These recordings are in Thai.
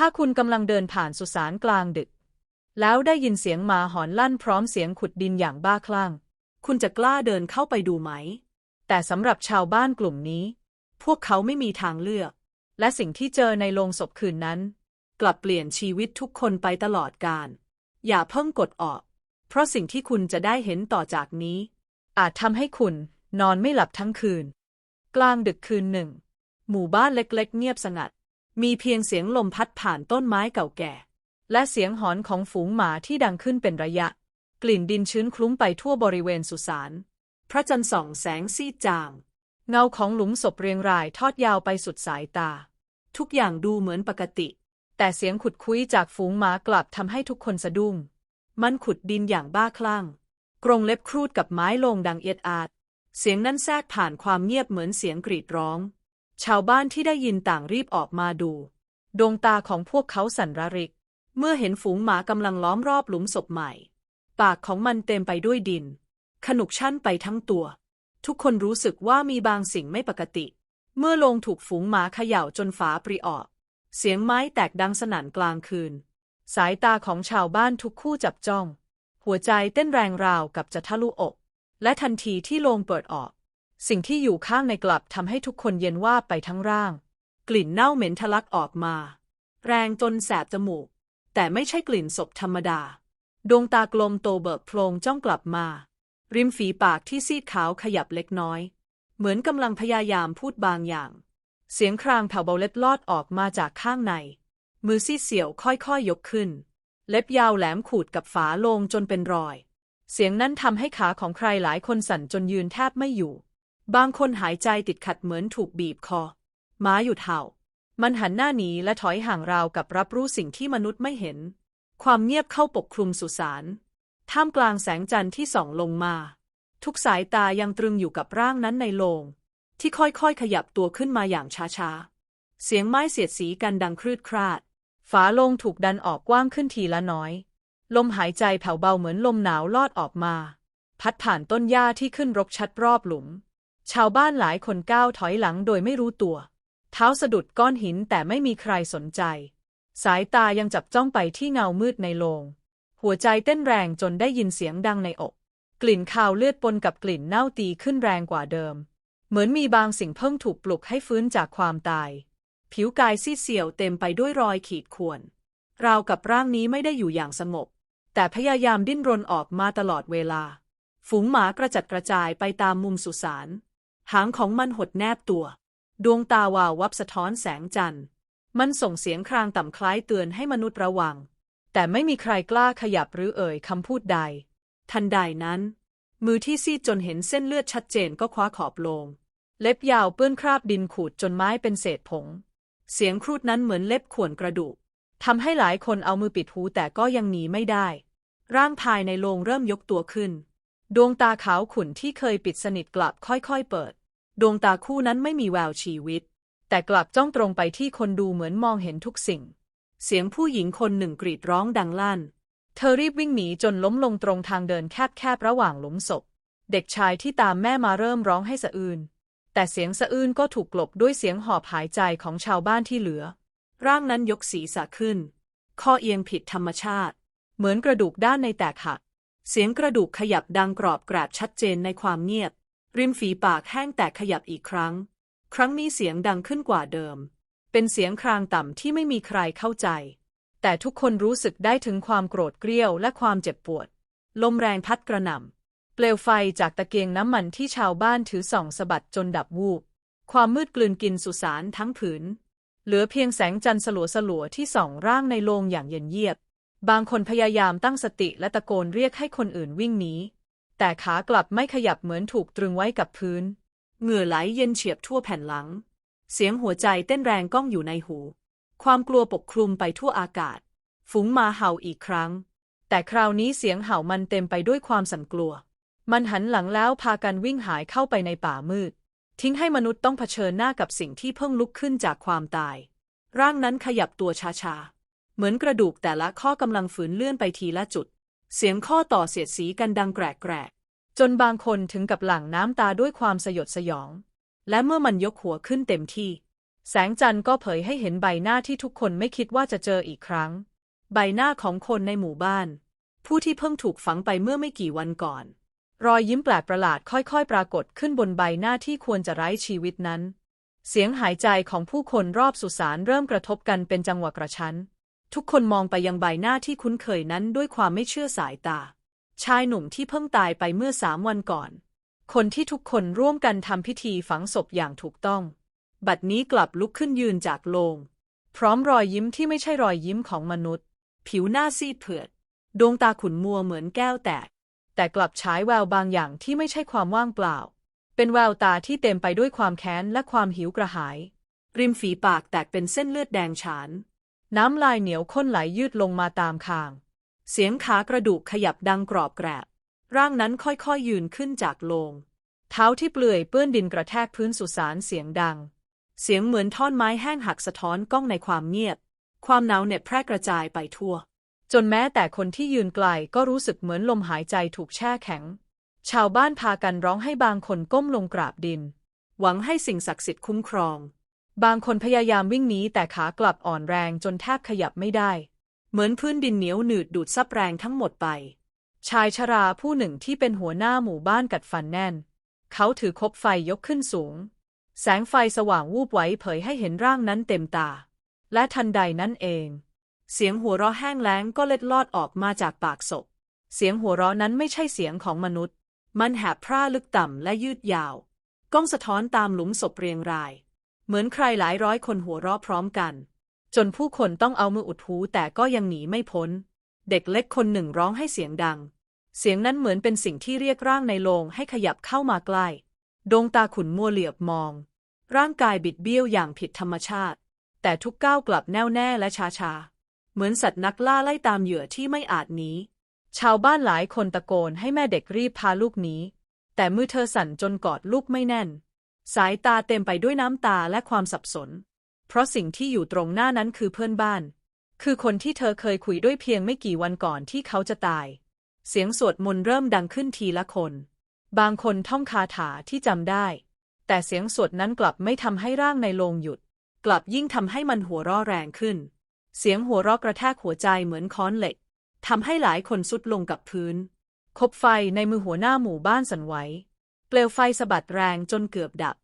ถ้าคุณกำลังเดินผ่านสุสานกลางดึก แล้วได้ยินเสียงหมาหอนลั่นพร้อมเสียงขุดดินอย่างบ้าคลั่ง คุณจะกล้าเดินเข้าไปดูไหม แต่สำหรับชาวบ้านกลุ่มนี้ พวกเขาไม่มีทางเลือก และสิ่งที่เจอในโรงศพคืนนั้น กลับเปลี่ยนชีวิตทุกคนไปตลอดกาลอย่าเพิ่งกดออก เพราะสิ่งที่คุณจะได้เห็นต่อจากนี้ อาจทำให้คุณนอนไม่หลับทั้งคืน กลางดึกคืนหนึ่ง หมู่บ้านเล็กๆ เงียบสงัด มีเพียงเสียงลมพัดผ่านต้นไม้เก่าแก่ และเสียงหอนของฝูงหมาที่ดังขึ้นเป็นระยะ กลิ่นดินชื้นคลุ้งไปทั่วบริเวณสุสานพระจันทร์ส่องแสงซีดจาง เงาของหลุมศพเรียงรายทอดยาวไปสุดสายตา ทุกอย่างดูเหมือนปกติ แต่เสียงขุดคุยจากฝูงหมากลับทำให้ทุกคนสะดุ้ง มันขุดดินอย่างบ้าคลั่ง กรงเล็บครูดกับไม้ลงดังเอียดอาด เสียงนั้นแทรกผ่านความเงียบเหมือนเสียงกรีดร้อง ชาวบ้านที่ได้ยินต่างรีบออกมาดู ดวงตาของพวกเขาสั่นระริก เมื่อเห็นฝูงหมากำลังล้อมรอบหลุมศพใหม่ ปากของมันเต็มไปด้วยดิน ขนุกชั่นไปทั้งตัว ทุกคนรู้สึกว่ามีบางสิ่งไม่ปกติ เมื่อลงถูกฝูงหมาเขย่าจนฝาปริออก เสียงไม้แตกดังสนั่นกลางคืน สายตาของชาวบ้านทุกคู่จับจ้อง หัวใจเต้นแรงราวกับจะทะลุอก และทันทีที่โลงเปิดออก สิ่งที่อยู่ข้างในกลับทำให้ทุกคนเย็นว่าไปทั้งร่าง กลิ่นเน่าเหม็นทะลักออกมา แรงจนแสบจมูก แต่ไม่ใช่กลิ่นศพธรรมดา ดวงตากลมโตเบิกโพลงจ้องกลับมา ริมฝีปากที่ซีดขาวขยับเล็กน้อย เหมือนกำลังพยายามพูดบางอย่าง เสียงครางแผ่วเบาเล็ดลอดออกมาจากข้างใน มือซีดเสียวค่อยๆยยกขึ้น เล็บยาวแหลมขูดกับฝาโลงจนเป็นรอย เสียงนั้นทำให้ขาของใครหลายคนสั่นจนยืนแทบไม่อยู่ บางคนหายใจติดขัดเหมือนถูกบีบคอม้าหยุดเห่า มันหันหน้าหนีและถอยห่างราวกับรับรู้สิ่งที่มนุษย์ไม่เห็น ความเงียบเข้าปกคลุมสุสาน ท่ามกลางแสงจันทร์ที่ส่องลงมา ทุกสายตายังตรึงอยู่กับร่างนั้นในโลง ที่ค่อยๆ ขยับตัวขึ้นมาอย่างช้าๆ เสียงไม้เสียดสีกันดังครืดคราด ฝาโลงถูกดันออกกว้างขึ้นทีละน้อย ลมหายใจแผ่วเบาเหมือนลมหนาวลอดออกมา พัดผ่านต้นหญ้าที่ขึ้นรกชัดรอบหลุม ชาวบ้านหลายคนก้าวถอยหลังโดยไม่รู้ตัว เท้าสะดุดก้อนหินแต่ไม่มีใครสนใจ สายตายังจับจ้องไปที่เงามืดในโลง หัวใจเต้นแรงจนได้ยินเสียงดังในอก กลิ่นคาวเลือดปนกับกลิ่นเน่าตีขึ้นแรงกว่าเดิม เหมือนมีบางสิ่งเพิ่งถูกปลุกให้ฟื้นจากความตาย ผิวกายซีดเซียวเต็มไปด้วยรอยขีดข่วน ราวกับร่างนี้ไม่ได้อยู่อย่างสงบ แต่พยายามดิ้นรนออกมาตลอดเวลา ฝูงหมากระจัดกระจายไปตามมุมสุสาน หางของมันหดแนบตัว ดวงตาวาววับสะท้อนแสงจันทร์ มันส่งเสียงครางต่ำคล้ายเตือนให้มนุษย์ระวัง แต่ไม่มีใครกล้าขยับหรือเอ่ยคำพูดใด ทันใดนั้น มือที่ซีดจนเห็นเส้นเลือดชัดเจนก็คว้าขอบโลง เล็บยาวเปื้อนคราบดินขูดจนไม้เป็นเศษผง เสียงครูดนั้นเหมือนเล็บข่วนกระดูกทำให้หลายคนเอามือปิดหูแต่ก็ยังหนีไม่ได้ ร่างภายในโลงเริ่มยกตัวขึ้น ดวงตาขาวขุ่นที่เคยปิดสนิทกลับค่อยๆเปิด ดวงตาคู่นั้นไม่มีแววชีวิต แต่กลับจ้องตรงไปที่คนดูเหมือนมองเห็นทุกสิ่ง เสียงผู้หญิงคนหนึ่งกรีดร้องดังลั่น เธอรีบวิ่งหนีจนล้มลงตรงทางเดินแคบๆระหว่างหลุมศพ เด็กชายที่ตามแม่มาเริ่มร้องให้สะอื้นแต่เสียงสะอื้นก็ถูกกลบด้วยเสียงหอบหายใจของชาวบ้านที่เหลือ ร่างนั้นยกศีรษะขึ้นคอเอียงผิดธรรมชาติ เหมือนกระดูกด้านในแตกหัก เสียงกระดูกขยับดังกรอบแกรบชัดเจนในความเงียบ ริมฝีปากแห้งแตกขยับอีกครั้ง ครั้งนี้เสียงดังขึ้นกว่าเดิม เป็นเสียงครางต่ำที่ไม่มีใครเข้าใจ แต่ทุกคนรู้สึกได้ถึงความโกรธเกรี้ยวและความเจ็บปวด ลมแรงพัดกระหน่ำเปลวไฟจากตะเกียงน้ำมันที่ชาวบ้านถือส่องสะบัดจนดับวูบ ความมืดกลืนกินสุสานทั้งผืน เหลือเพียงแสงจันทร์สลัวสลัวๆที่ส่องร่างในโลงอย่างเย็นเยียบ บางคนพยายามตั้งสติและตะโกนเรียกให้คนอื่นวิ่งหนี แต่ขากลับไม่ขยับเหมือนถูกตรึงไว้กับพื้น เหงื่อไหลเย็นเฉียบทั่วแผ่นหลัง เสียงหัวใจเต้นแรงก้องอยู่ในหู ความกลัวปกคลุมไปทั่วอากาศ ฝูงมาเห่าอีกครั้ง แต่คราวนี้เสียงเห่ามันเต็มไปด้วยความสั่นกลัว มันหันหลังแล้วพากันวิ่งหายเข้าไปในป่ามืด ทิ้งให้มนุษย์ต้องเผชิญหน้ากับสิ่งที่เพิ่งลุกขึ้นจากความตาย ร่างนั้นขยับตัวช้าๆ เหมือนกระดูกแต่ละข้อกำลังฝืนเลื่อนไปทีละจุด เสียงข้อต่อเสียดสีกันดังแกรกๆ จนบางคนถึงกับหลั่งน้ำตาด้วยความสยดสยอง และเมื่อมันยกหัวขึ้นเต็มที่ แสงจันทร์ก็เผยให้เห็นใบหน้าที่ทุกคนไม่คิดว่าจะเจออีกครั้ง ใบหน้าของคนในหมู่บ้าน ผู้ที่เพิ่งถูกฝังไปเมื่อไม่กี่วันก่อน รอยยิ้มแปลกประหลาดค่อยๆ ปรากฏขึ้นบนใบหน้าที่ควรจะไร้ชีวิตนั้น เสียงหายใจของผู้คนรอบสุสานเริ่มกระทบกันเป็นจังหวะกระชั้น ทุกคนมองไปยังใบหน้าที่คุ้นเคยนั้นด้วยความไม่เชื่อสายตา ชายหนุ่มที่เพิ่งตายไปเมื่อสามวันก่อน คนที่ทุกคนร่วมกันทำพิธีฝังศพอย่างถูกต้อง บัดนี้กลับลุกขึ้นยืนจากโลง พร้อมรอยยิ้มที่ไม่ใช่รอยยิ้มของมนุษย์ ผิวหน้าซีดเผือด ดวงตาขุ่นมัวเหมือนแก้วแตก แต่กลับฉายแววบางอย่างที่ไม่ใช่ความว่างเปล่า เป็นแววตาที่เต็มไปด้วยความแค้นและความหิวกระหาย ริมฝีปากแตกเป็นเส้นเลือดแดงฉาน น้ำลายเหนียวข้นไหลยืดลงมาตามคาง เสียงขากระดูกขยับดังกรอบแกรบ ร่างนั้นค่อยๆยืนขึ้นจากโลง เท้าที่เปลือยเปื้อนดินกระแทกพื้นสุสานเสียงดัง เสียงเหมือนท่อนไม้แห้งหักสะท้อนก้องในความเงียบ ความหนาวเหน็บแพร่กระจายไปทั่ว จนแม้แต่คนที่ยืนไกลก็รู้สึกเหมือนลมหายใจถูกแช่แข็ง ชาวบ้านพากันร้องให้บางคนก้มลงกราบดิน หวังให้สิ่งศักดิ์สิทธิ์คุ้มครอง บางคนพยายามวิ่งหนีแต่ขากลับอ่อนแรงจนแทบขยับไม่ได้ เหมือนพื้นดินเหนียวหนืดดูดซับแรงทั้งหมดไป ชายชราผู้หนึ่งที่เป็นหัวหน้าหมู่บ้านกัดฟันแน่น เขาถือคบไฟยกขึ้นสูง แสงไฟสว่างวูบไว้เผยให้เห็นร่างนั้นเต็มตา และทันใดนั้นเอง เสียงหัวเราะแห้งแล้งก็เล็ดลอดออกมาจากปากศพ เสียงหัวเราะนั้นไม่ใช่เสียงของมนุษย์ มันแหบพร่าลึกต่ำและยืดยาว ก้องสะท้อนตามหลุมศพเรียงราย เหมือนใครหลายร้อยคนหัวเราะพร้อมกัน จนผู้คนต้องเอามืออุดหูแต่ก็ยังหนีไม่พ้น เด็กเล็กคนหนึ่งร้องให้เสียงดัง เสียงนั้นเหมือนเป็นสิ่งที่เรียกร่างในโลงให้ขยับเข้ามาใกล้ ดวงตาขุนมัวเหลียบมอง ร่างกายบิดเบี้ยวอย่างผิดธรรมชาติ แต่ทุกก้าวกลับแน่วแน่และช้าชาเหมือนสัตว์นักล่าไล่ตามเหยื่อที่ไม่อาจหนีชาวบ้านหลายคนตะโกนให้แม่เด็กรีบพาลูกหนีแต่มือเธอสั่นจนกอดลูกไม่แน่น สายตาเต็มไปด้วยน้ำตาและความสับสน เพราะสิ่งที่อยู่ตรงหน้านั้นคือเพื่อนบ้าน คือคนที่เธอเคยคุยด้วยเพียงไม่กี่วันก่อนที่เขาจะตาย เสียงสวดมนต์เริ่มดังขึ้นทีละคน บางคนท่องคาถาที่จำได้ แต่เสียงสวดนั้นกลับไม่ทำให้ร่างในโลงหยุด กลับยิ่งทำให้มันหัวราะแรงขึ้น เสียงหัวเราะกระแทกหัวใจเหมือนค้อนเหล็กทำให้หลายคนสุดลงกับพื้น คบไฟในมือหัวหน้าหมู่บ้านสั่นไหว เปลวไฟสะบัดแรงจนเกือบดับ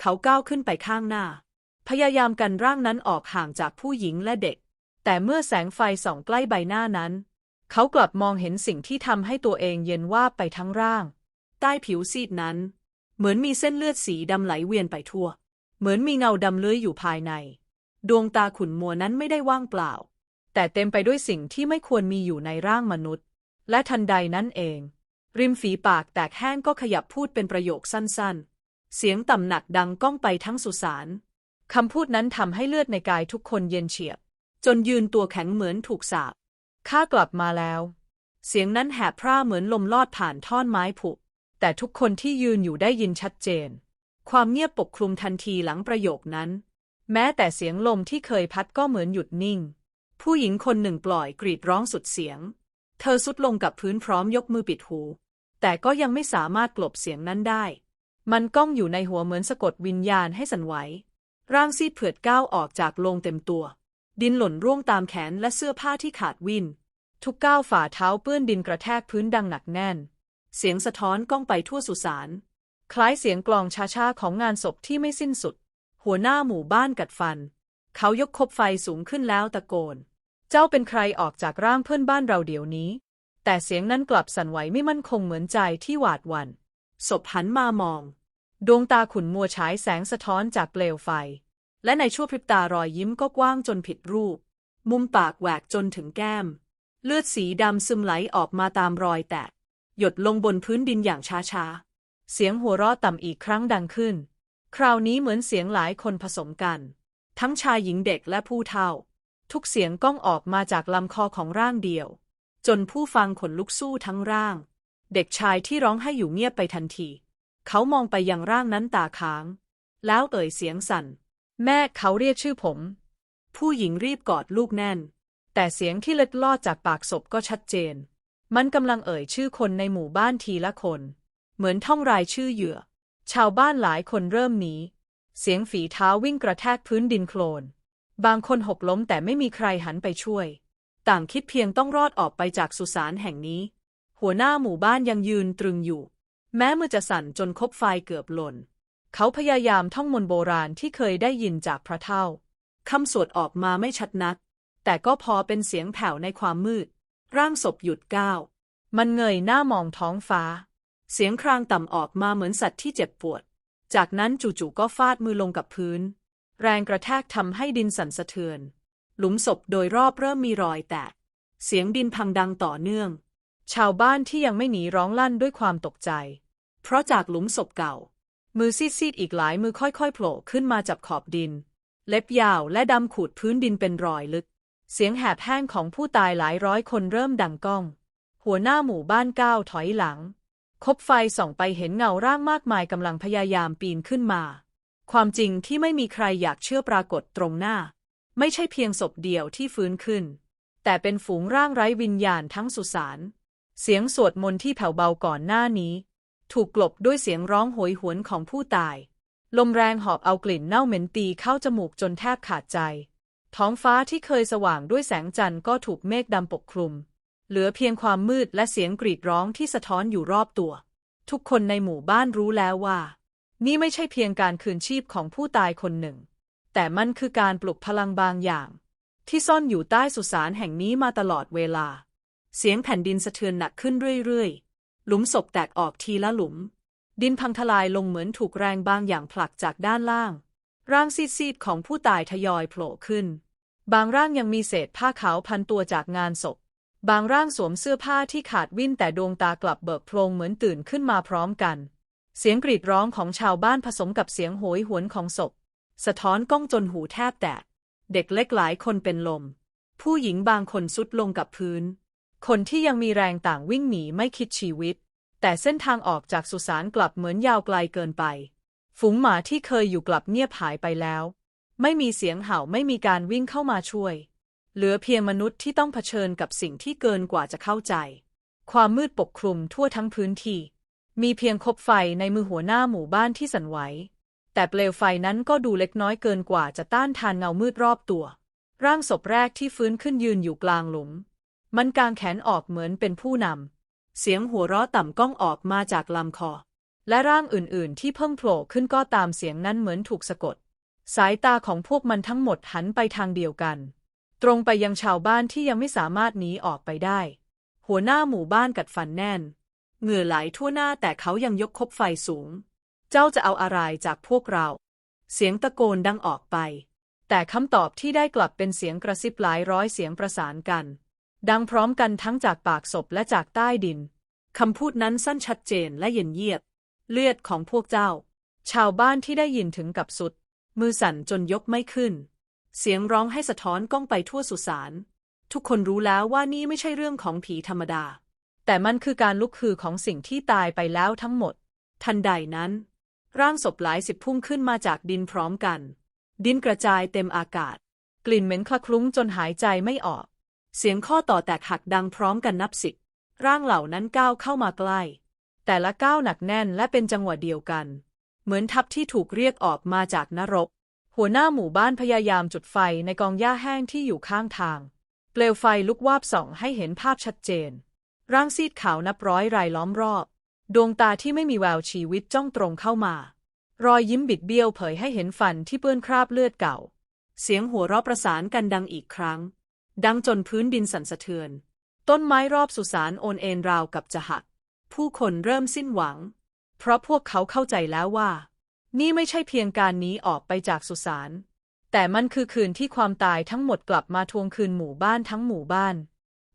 เขาก้าวขึ้นไปข้างหน้า พยายามกันร่างนั้นออกห่างจากผู้หญิงและเด็ก แต่เมื่อแสงไฟส่องใกล้ใบหน้านั้น เขากลับมองเห็นสิ่งที่ทำให้ตัวเองเย็นว่าไปทั้งร่าง ใต้ผิวซีดนั้น เหมือนมีเส้นเลือดสีดำไหลเวียนไปทั่ว เหมือนมีเงาดำเลื้อยอยู่ภายใน ดวงตาขุ่นมัวนั้นไม่ได้ว่างเปล่า แต่เต็มไปด้วยสิ่งที่ไม่ควรมีอยู่ในร่างมนุษย์ และทันใดนั้นเอง ริมฝีปากแตกแห้งก็ขยับพูดเป็นประโยคสั้นๆ เสียงต่ำหนักดังก้องไปทั้งสุสานคำพูดนั้นทำให้เลือดในกายทุกคนเย็นเฉียบ จนยืนตัวแข็งเหมือนถูกสาบข้ากลับมาแล้ว เสียงนั้นแหบพร่าเหมือนลมลอดผ่านท่อนไม้ผุ แต่ทุกคนที่ยืนอยู่ได้ยินชัดเจน ความเงียบปกคลุมทันทีหลังประโยคนั้น แม้แต่เสียงลมที่เคยพัดก็เหมือนหยุดนิ่ง ผู้หญิงคนหนึ่งปล่อยกรีดร้องสุดเสียง เธอสุดลงกับพื้นพร้อมยกมือปิดหู แต่ก็ยังไม่สามารถกลบเสียงนั้นได้ มันก้องอยู่ในหัวเหมือนสะกดวิญญาณให้สั่นไหว ร่างซีดเผือดก้าวออกจากโลงเต็มตัว ดินหล่นร่วงตามแขนและเสื้อผ้าที่ขาดวิน ทุกก้าวฝ่าเท้าเปื้อนดินกระแทกพื้นดังหนักแน่น เสียงสะท้อนก้องไปทั่วสุสาน คล้ายเสียงกลองช้าๆของงานศพที่ไม่สิ้นสุด หัวหน้าหมู่บ้านกัดฟัน เขายกคบไฟสูงขึ้นแล้วตะโกน เจ้าเป็นใครออกจากร่างเพื่อนบ้านเราเดี๋ยวนี้ แต่เสียงนั้นกลับสั่นไหวไม่มั่นคงเหมือนใจที่หวาดหวัน่นศพหันมามอง ดวงตาขุนมัวฉายแสงสะท้อนจากเปลวไฟ และในชั่วพริบตารอยยิ้มก็กว้างจนผิดรูป มุมปากแหวกจนถึงแก้ม เลือดสีดำซึมไหลออกมาตามรอยแตกหยดลงบนพื้นดินอย่างช้าๆ เสียงหัวเราะต่ำอีกครั้งดังขึ้น คราวนี้เหมือนเสียงหลายคนผสมกัน ทั้งชายหญิงเด็กและผู้เฒ่า ทุกเสียงก้องออกมาจากลำคอของร่างเดียว จนผู้ฟังขนลุกสู้ทั้งร่าง เด็กชายที่ร้องให้อยู่เงียบไปทันที เขามองไปยังร่างนั้นตาค้าง แล้วเอ่ยเสียงสั่น แม่เขาเรียกชื่อผม ผู้หญิงรีบกอดลูกแน่น แต่เสียงที่เล็ดลอดจากปากศพก็ชัดเจน มันกำลังเอ่ยชื่อคนในหมู่บ้านทีละคน เหมือนท่องรายชื่อเหยื่อ ชาวบ้านหลายคนเริ่มหนีเสียงฝีเท้าวิ่งกระแทกพื้นดินโคลน บางคนหกล้มแต่ไม่มีใครหันไปช่วย ต่างคิดเพียงต้องรอดออกไปจากสุสานแห่งนี้ หัวหน้าหมู่บ้านยังยืนตรึงอยู่ แม้มือจะสั่นจนคบไฟเกือบหล่น เขาพยายามท่องมนต์โบราณที่เคยได้ยินจากพระเท่าคำสวดออกมาไม่ชัดนัก แต่ก็พอเป็นเสียงแผ่วในความมืด ร่างศพหยุดก้าว มันเงยหน้ามองท้องฟ้า เสียงครางต่ำออกมาเหมือนสัตว์ที่เจ็บปวด จากนั้นจู่ๆก็ฟาดมือลงกับพื้น แรงกระแทกทำให้ดินสั่นสะเทือน หลุมศพโดยรอบเริ่มมีรอยแตก เสียงดินพังดังต่อเนื่อง ชาวบ้านที่ยังไม่หนีร้องลั่นด้วยความตกใจ เพราะจากหลุมศพเก่า มือซีดๆอีกหลายมือค่อยๆโผล่ขึ้นมาจับขอบดิน เล็บยาวและดำขูดพื้นดินเป็นรอยลึก เสียงแหบแห้งของผู้ตายหลายร้อยคนเริ่มดังก้อง หัวหน้าหมู่บ้านก้าวถอยหลัง คบไฟส่องไปเห็นเงาร่างมากมายกำลังพยายามปีนขึ้นมา ความจริงที่ไม่มีใครอยากเชื่อปรากฏตรงหน้า ไม่ใช่เพียงศพเดียวที่ฟื้นขึ้น แต่เป็นฝูงร่างไร้วิญญาณทั้งสุสานเสียงสวดมนต์ที่แผ่วเบาก่อนหน้านี้ ถูกกลบด้วยเสียงร้องโหยหวนของผู้ตาย ลมแรงหอบเอากลิ่นเน่าเหม็นตีเข้าจมูกจนแทบขาดใจ ท้องฟ้าที่เคยสว่างด้วยแสงจันทร์ก็ถูกเมฆดำปกคลุม เหลือเพียงความมืดและเสียงกรีดร้องที่สะท้อนอยู่รอบตัว ทุกคนในหมู่บ้านรู้แล้วว่า นี่ไม่ใช่เพียงการคืนชีพของผู้ตายคนหนึ่ง แต่มันคือการปลุกพลังบางอย่าง ที่ซ่อนอยู่ใต้สุสานแห่งนี้มาตลอดเวลา เสียงแผ่นดินสะเทือนหนักขึ้นเรื่อยๆ หลุมศพแตกออกทีละหลุม ดินพังทลายลงเหมือนถูกแรงบางอย่างผลักจากด้านล่าง ร่างซีดๆของผู้ตายทยอยโผล่ขึ้น บางร่างยังมีเศษผ้าขาวพันตัวจากงานศพ บางร่างสวมเสื้อผ้าที่ขาดวิ่นแต่ดวงตากลับเบิกโพลงเหมือนตื่นขึ้นมาพร้อมกัน เสียงกรีดร้องของชาวบ้านผสมกับเสียงโหยหวนของศพ สะท้อนก้องจนหูแทบแตก เด็กเล็กหลายคนเป็นลม ผู้หญิงบางคนสุดลงกับพื้น คนที่ยังมีแรงต่างวิ่งหนีไม่คิดชีวิต แต่เส้นทางออกจากสุสานกลับเหมือนยาวไกลเกินไป ฝูงหมาที่เคยอยู่กลับเงียบหายไปแล้ว ไม่มีเสียงเห่าไม่มีการวิ่งเข้ามาช่วย เหลือเพียงมนุษย์ที่ต้องเผชิญกับสิ่งที่เกินกว่าจะเข้าใจ ความมืดปกคลุมทั่วทั้งพื้นที่ มีเพียงคบไฟในมือหัวหน้าหมู่บ้านที่สั่นไหว แต่เปลวไฟนั้นก็ดูเล็กน้อยเกินกว่าจะต้านทานเงามืดรอบตัว ร่างศพแรกที่ฟื้นขึ้นยืนอยู่กลางหลุม มันกางแขนออกเหมือนเป็นผู้นำ เสียงหัวเราะต่ำก้องออกมาจากลำคอ และร่างอื่นๆ ที่เพิ่งโผล่ขึ้นก็ตามเสียงนั้นเหมือนถูกสะกด สายตาของพวกมันทั้งหมดหันไปทางเดียวกัน ตรงไปยังชาวบ้านที่ยังไม่สามารถหนีออกไปได้ หัวหน้าหมู่บ้านกัดฟันแน่น เหงื่อไหลทั่วหน้าแต่เขายังยกคบไฟสูง เจ้าจะเอาอะไรจากพวกเรา เสียงตะโกนดังออกไป แต่คำตอบที่ได้กลับเป็นเสียงกระซิบหลายร้อยเสียงประสานกัน ดังพร้อมกันทั้งจากปากศพและจากใต้ดินคำพูดนั้นสั้นชัดเจนและเย็นเยียบ เลือดของพวกเจ้า ชาวบ้านที่ได้ยินถึงกับสุด มือสั่นจนยกไม่ขึ้น เสียงร้องให้สะท้อนก้องไปทั่วสุสานทุกคนรู้แล้วว่านี่ไม่ใช่เรื่องของผีธรรมดา แต่มันคือการลุกคือของสิ่งที่ตายไปแล้วทั้งหมด ทันใดนั้น ร่างศพหลายสิบพุ่งขึ้นมาจากดินพร้อมกัน ดินกระจายเต็มอากาศ กลิ่นเหม็นคละคลุ้งจนหายใจไม่ออก เสียงข้อต่อแตกหักดังพร้อมกันนับสิบร่างเหล่านั้นก้าวเข้ามาใกล้ แต่ละก้าวหนักแน่นและเป็นจังหวะเดียวกัน เหมือนทัพที่ถูกเรียกออกมาจากนรก หัวหน้าหมู่บ้านพยายามจุดไฟในกองหญ้าแห้งที่อยู่ข้างทาง เปลวไฟลุกวาบส่องให้เห็นภาพชัดเจน ร่างซีดขาวนับร้อยรายล้อมรอบ ดวงตาที่ไม่มีแววชีวิตจ้องตรงเข้ามา รอยยิ้มบิดเบี้ยวเผยให้เห็นฟันที่เปื้อนคราบเลือดเก่า เสียงหัวเราะประสานกันดังอีกครั้ง ดังจนพื้นดินสั่นสะเทือน ต้นไม้รอบสุสานโอนเอ็นราวกับจะหัก ผู้คนเริ่มสิ้นหวัง เพราะพวกเขาเข้าใจแล้วว่า นี่ไม่ใช่เพียงการหนีออกไปจากสุสานแต่มันคือคืนที่ความตายทั้งหมดกลับมาทวงคืนหมู่บ้านทั้งหมู่บ้าน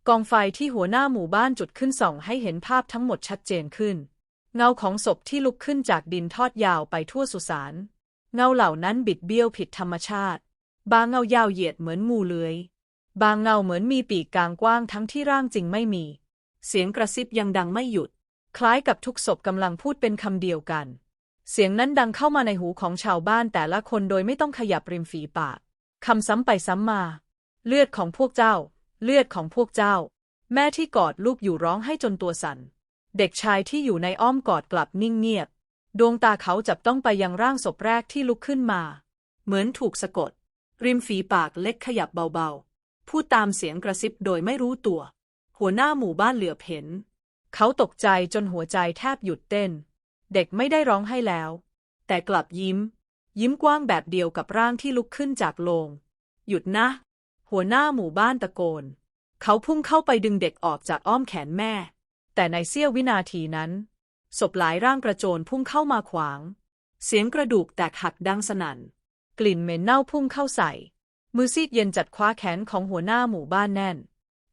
กองไฟที่หัวหน้าหมู่บ้านจุดขึ้นส่องให้เห็นภาพทั้งหมดชัดเจนขึ้น เงาของศพที่ลุกขึ้นจากดินทอดยาวไปทั่วสุสานเงาเหล่านั้นบิดเบี้ยวผิดธรรมชาติ บางเงายาวเหยียดเหมือนงูเลื้อยบางเงาเหมือนมีปีกกลางกว้างทั้งที่ร่างจริงไม่มี เสียงกระซิบยังดังไม่หยุด คล้ายกับทุกศพกำลังพูดเป็นคำเดียวกัน เสียงนั้นดังเข้ามาในหูของชาวบ้านแต่ละคนโดยไม่ต้องขยับริมฝีปากคำซ้ำไปซ้ำมา เลือดของพวกเจ้า เลือดของพวกเจ้า แม่ที่กอดลูกอยู่ร้องให้จนตัวสั่น เด็กชายที่อยู่ในอ้อมกอดกลับนิ่งเงียบ ดวงตาเขาจับต้องไปยังร่างศพแรกที่ลุกขึ้นมา เหมือนถูกสะกด ริมฝีปากเล็กขยับเบาๆ พูดตามเสียงกระซิบโดยไม่รู้ตัว หัวหน้าหมู่บ้านเหลือบเห็น เขาตกใจจนหัวใจแทบหยุดเต้น เด็กไม่ได้ร้องให้แล้ว แต่กลับยิ้ม ยิ้มกว้างแบบเดียวกับร่างที่ลุกขึ้นจากโลง หยุดนะ หัวหน้าหมู่บ้านตะโกน เขาพุ่งเข้าไปดึงเด็กออกจากอ้อมแขนแม่ แต่ในเสี้ยววินาทีนั้น ศพหลายร่างกระโจนพุ่งเข้ามาขวาง เสียงกระดูกแตกหักดังสนั่น กลิ่นเหม็นเน่าพุ่งเข้าใส่ มือซีดเย็นจัดคว้าแขนของหัวหน้าหมู่บ้านแน่น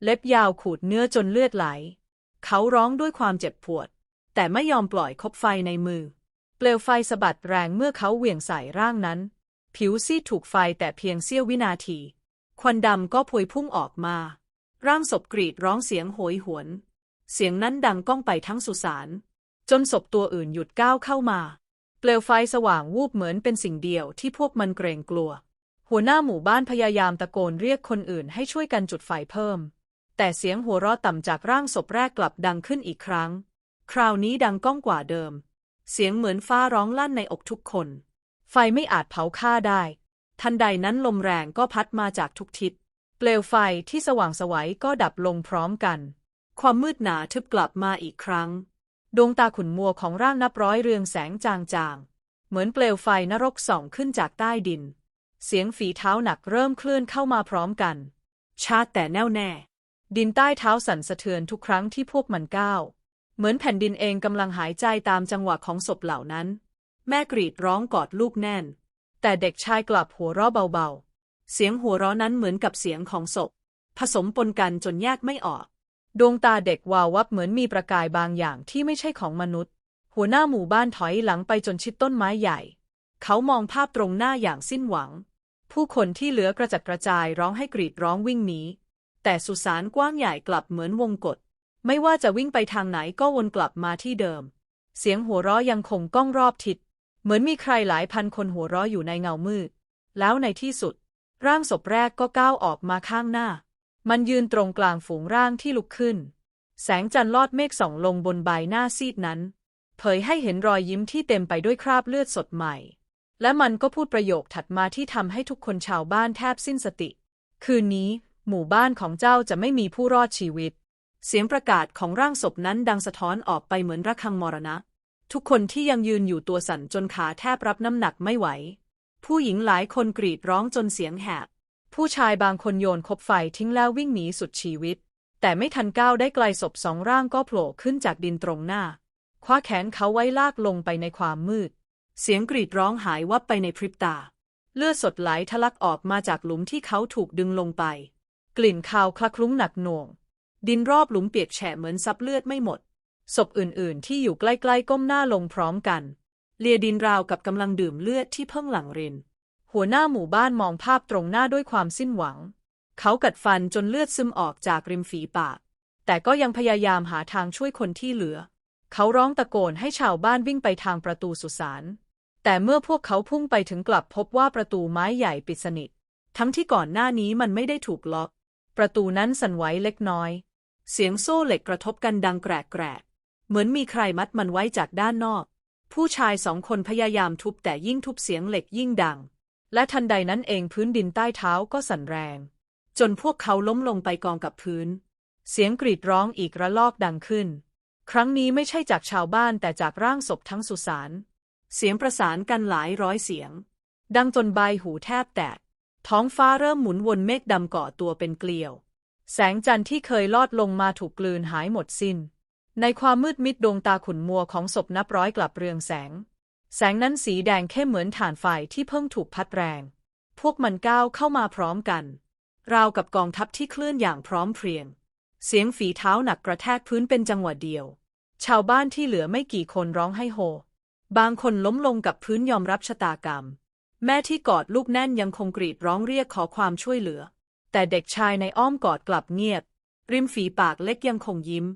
เล็บยาวขูดเนื้อจนเลือดไหล เขาร้องด้วยความเจ็บปวด แต่ไม่ยอมปล่อยคบไฟในมือ เปลวไฟสะบัดแรงเมื่อเขาเหวี่ยงใส่ร่างนั้น ผิวซีดถูกไฟแต่เพียงเสี้ยววินาที ควันดำก็พวยพุ่งออกมา ร่างศพกรีดร้องเสียงโหยหวน เสียงนั้นดังก้องไปทั้งสุสาน จนศพตัวอื่นหยุดก้าวเข้ามา เปลวไฟสว่างวูบเหมือนเป็นสิ่งเดียวที่พวกมันเกรงกลัว หัวหน้าหมู่บ้านพยายามตะโกนเรียกคนอื่นให้ช่วยกันจุดไฟเพิ่ม แต่เสียงหัวเราะต่ำจากร่างศพแรกกลับดังขึ้นอีกครั้ง คราวนี้ดังก้องกว่าเดิม เสียงเหมือนฟ้าร้องลั่นในอกทุกคน ไฟไม่อาจเผาฆ่าได้ ทันใดนั้นลมแรงก็พัดมาจากทุกทิศ เปลวไฟที่สว่างสวัยก็ดับลงพร้อมกัน ความมืดหนาทึบกลับมาอีกครั้ง ดวงตาขุนมัวของร่างนับร้อยเรืองแสงจางๆ เหมือนเปลวไฟนรกส่องขึ้นจากใต้ดิน เสียงฝีเท้าหนักเริ่มเคลื่อนเข้ามาพร้อมกัน ชาแต่แน่วแน่ ดินใต้เท้าสั่นสะเทือนทุกครั้งที่พวกมันก้าว เหมือนแผ่นดินเองกำลังหายใจตามจังหวะของศพเหล่านั้น แม่กรีดร้องกอดลูกแน่น แต่เด็กชายกลับหัวเราะเบาๆ เสียงหัวเราะนั้นเหมือนกับเสียงของศพ ผสมปนกันจนแยกไม่ออก ดวงตาเด็กวาววับเหมือนมีประกายบางอย่างที่ไม่ใช่ของมนุษย์ หัวหน้าหมู่บ้านถอยหลังไปจนชิดต้นไม้ใหญ่ เขามองภาพตรงหน้าอย่างสิ้นหวัง ผู้คนที่เหลือกระจัดกระจายร้องให้กรีดร้องวิ่งหนี แต่สุสานกว้างใหญ่กลับเหมือนวงกฏไม่ว่าจะวิ่งไปทางไหนก็วนกลับมาที่เดิม เสียงหัวเราะยังคงก้องรอบทิศ เหมือนมีใครหลายพันคนหัวเราะอยู่ในเงามืด แล้วในที่สุด ร่างศพแรกก็ก้าวออกมาข้างหน้า มันยืนตรงกลางฝูงร่างที่ลุกขึ้น แสงจันทร์ลอดเมฆส่องลงบนใบหน้าซีดนั้น เผยให้เห็นรอยยิ้มที่เต็มไปด้วยคราบเลือดสดใหม่ และมันก็พูดประโยคถัดมาที่ทำให้ทุกคนชาวบ้านแทบสิ้นสติ คืนนี้ หมู่บ้านของเจ้าจะไม่มีผู้รอดชีวิต เสียงประกาศของร่างศพนั้นดังสะท้อนออกไปเหมือนระฆังมรณะ ทุกคนที่ยังยืนอยู่ตัวสั่นจนขาแทบรับน้ำหนักไม่ไหว ผู้หญิงหลายคนกรีดร้องจนเสียงแหบ ผู้ชายบางคนโยนคบไฟทิ้งแล้ววิ่งหนีสุดชีวิต แต่ไม่ทันก้าวได้ไกลศพสองร่างก็โผล่ขึ้นจากดินตรงหน้า คว้าแขนเขาไว้ลากลงไปในความมืด เสียงกรีดร้องหายวับไปในพริบตา เลือดสดไหลทะลักออกมาจากหลุมที่เขาถูกดึงลงไป กลิ่นคาวคละคลุ้งหนักหน่วง ดินรอบหลุมเปียกแฉะเหมือนซับเลือดไม่หมด ศพอื่นๆ ที่อยู่ใกล้ๆ ก้มหน้าลงพร้อมกัน เลียดินราวกับกำลังดื่มเลือดที่เพิ่งหลั่งริน หัวหน้าหมู่บ้านมองภาพตรงหน้าด้วยความสิ้นหวัง เขากัดฟันจนเลือดซึมออกจากริมฝีปาก แต่ก็ยังพยายามหาทางช่วยคนที่เหลือ เขาร้องตะโกนให้ชาวบ้านวิ่งไปทางประตูสุสาน แต่เมื่อพวกเขาพุ่งไปถึงกลับพบว่าประตูไม้ใหญ่ปิดสนิท ทั้งที่ก่อนหน้านี้มันไม่ได้ถูกล็อก ประตูนั้นสั่นไหวเล็กน้อย เสียงโซ่เหล็กกระทบกันดังแกรกแกรก เหมือนมีใครมัดมันไว้จากด้านนอก ผู้ชายสองคนพยายามทุบแต่ยิ่งทุบเสียงเหล็กยิ่งดัง และทันใดนั้นเองพื้นดินใต้เท้าก็สั่นแรง จนพวกเขาล้มลงไปกองกับพื้น เสียงกรีดร้องอีกระลอกดังขึ้น ครั้งนี้ไม่ใช่จากชาวบ้านแต่จากร่างศพทั้งสุสานเสียงประสานกันหลายร้อยเสียง ดังจนใบหูแทบแตก ท้องฟ้าเริ่มหมุนวนเมฆดำก่อตัวเป็นเกลียว แสงจันทร์ที่เคยลอดลงมาถูกกลืนหายหมดสิน้น ในความมืดมิดดวงตาขุนมัวของศพนับร้อยกลับเรืองแสง แสงนั้นสีแดงเข้มเหมือนถ่านไฟที่เพิ่งถูกพัดแรง พวกมันก้าวเข้ามาพร้อมกัน ราวกับกองทัพที่เคลื่อนอย่างพร้อมเพรียง เสียงฝีเท้าหนักกระแทกพื้นเป็นจังหวะเดียว ชาวบ้านที่เหลือไม่กี่คนร้องให้โฮ บางคนล้มลงกับพื้นยอมรับชะตากรรม แม่ที่กอดลูกแน่นยังคงกรีดร้องเรียกขอความช่วยเหลือ แต่เด็กชายในอ้อมกอดกลับเงียบ ริมฝีปากเล็กยังคงยิ้ม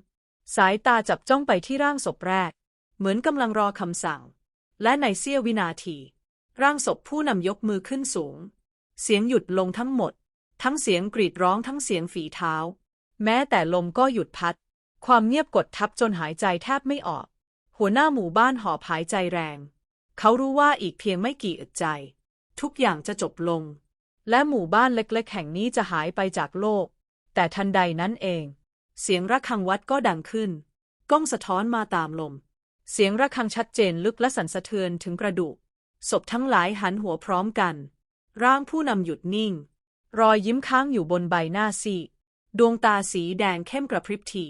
สายตาจับจ้องไปที่ร่างศพแรก เหมือนกำลังรอคำสั่ง และในเสี้ยววินาที ร่างศพผู้นำยกมือขึ้นสูง เสียงหยุดลงทั้งหมด ทั้งเสียงกรีดร้องทั้งเสียงฝีเท้า แม้แต่ลมก็หยุดพัด ความเงียบกดทับจนหายใจแทบไม่ออก หัวหน้าหมู่บ้านหอบหายใจแรง เขารู้ว่าอีกเพียงไม่กี่อึดใจ ทุกอย่างจะจบลง และหมู่บ้านเล็กๆ แห่งนี้จะหายไปจากโลก แต่ทันใดนั้นเอง เสียงระฆังวัดก็ดังขึ้น ก้องสะท้อนมาตามลม เสียงระฆังชัดเจนลึกและสั่นสะเทือนถึงกระดูก ศพทั้งหลายหันหัวพร้อมกัน ร่างผู้นำหยุดนิ่ง รอยยิ้มค้างอยู่บนใบหน้าซีดวงตาสีแดงเข้มกระพริบที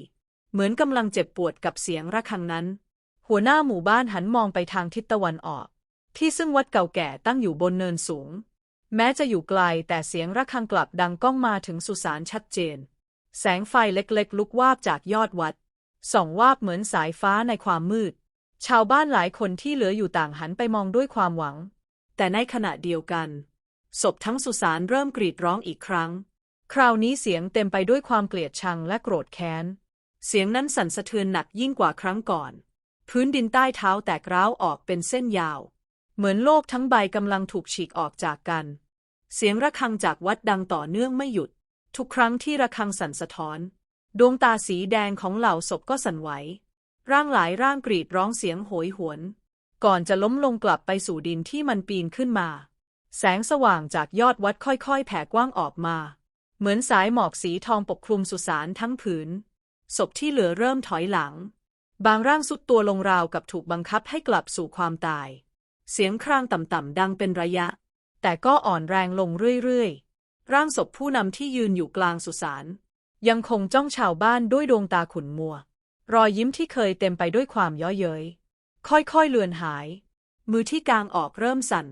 เหมือนกำลังเจ็บปวดกับเสียงระฆังนั้น หัวหน้าหมู่บ้านหันมองไปทางทิศตะวันออก ที่ซึ่งวัดเก่าแก่ตั้งอยู่บนเนินสูง แม้จะอยู่ไกลแต่เสียงระฆังกลับดังก้องมาถึงสุสานชัดเจน แสงไฟเล็กๆ ลุกวาบจากยอดวัด ส่องวาบเหมือนสายฟ้าในความมืด ชาวบ้านหลายคนที่เหลืออยู่ต่างหันไปมองด้วยความหวัง แต่ในขณะเดียวกัน ศพทั้งสุสานเริ่มกรีดร้องอีกครั้ง คราวนี้เสียงเต็มไปด้วยความเกลียดชังและโกรธแค้น เสียงนั้นสั่นสะเทือนหนักยิ่งกว่าครั้งก่อน พื้นดินใต้เท้าแตกร้าวออกเป็นเส้นยาว เหมือนโลกทั้งใบกำลังถูกฉีกออกจากกัน เสียงระฆังจากวัดดังต่อเนื่องไม่หยุด ทุกครั้งที่ระฆังสั่นสะท้อน ดวงตาสีแดงของเหล่าศพก็สั่นไหว ร่างหลายร่างกรีดร้องเสียงโหยหวน ก่อนจะล้มลงกลับไปสู่ดินที่มันปีนขึ้นมา แสงสว่างจากยอดวัดค่อยๆ แผ่กว้างออกมา เหมือนสายหมอกสีทองปกคลุมสุสานทั้งผืน ศพที่เหลือเริ่มถอยหลัง บางร่างสุดตัวลงราวกับถูกบังคับให้กลับสู่ความตาย เสียงครางต่ำๆดังเป็นระยะ แต่ก็อ่อนแรงลงเรื่อยๆ ร่างศพผู้นำที่ยืนอยู่กลางสุสานยังคงจ้องชาวบ้านด้วยดวงตาขุ่นมัว รอยยิ้มที่เคยเต็มไปด้วยความเย้อเย้ย ค่อยๆเลือนหาย มือที่กางออกเริ่มสั่น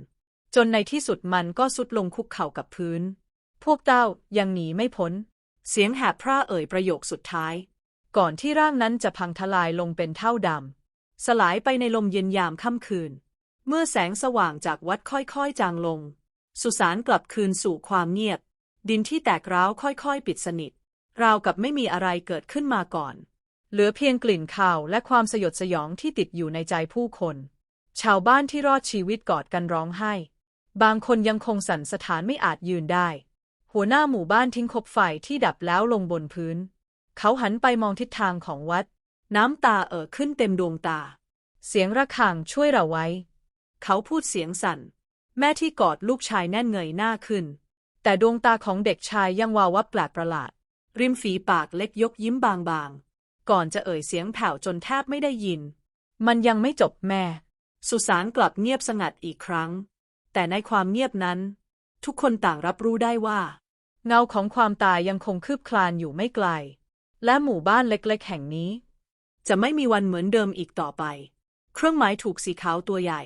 จนในที่สุดมันก็สุดลงคุกเข่ากับพื้น พวกเต้ายังหนีไม่พ้น เสียงแหบพร่าเอ่ยประโยคสุดท้าย ก่อนที่ร่างนั้นจะพังทลายลงเป็นเท่าดำสลายไปในลมเย็นยามค่ำคืน เมื่อแสงสว่างจากวัดค่อยๆจางลง สุสานกลับคืนสู่ความเงียบ ดินที่แตกร้าวค่อยๆ ปิดสนิท ราวกับไม่มีอะไรเกิดขึ้นมาก่อน เหลือเพียงกลิ่นข่าวและความสยดสยองที่ติดอยู่ในใจผู้คน ชาวบ้านที่รอดชีวิตกอดกันร้องไห้ บางคนยังคงสั่นสถานไม่อาจยืนได้ หัวหน้าหมู่บ้านทิ้งคบไฟที่ดับแล้วลงบนพื้น เขาหันไปมองทิศทางของวัด น้ำตาเอ่อขึ้นเต็มดวงตา เสียงระฆังช่วยเราไว้ เขาพูดเสียงสั่น แม่ที่กอดลูกชายแน่นเงยหน้าขึ้น แต่ดวงตาของเด็กชายยังวาววับแปลกประหลาด ริมฝีปากเล็กยกยิ้มบางๆ ก่อนจะเอ่ยเสียงแผ่วจนแทบไม่ได้ยิน มันยังไม่จบแม่ สุสานกลับเงียบสงัดอีกครั้ง แต่ในความเงียบนั้น ทุกคนต่างรับรู้ได้ว่า เงาของความตายยังคงคืบคลานอยู่ไม่ไกล และหมู่บ้านเล็กๆ แห่งนี้ จะไม่มีวันเหมือนเดิมอีกต่อไป เครื่องหมายถูกสีขาวตัวใหญ่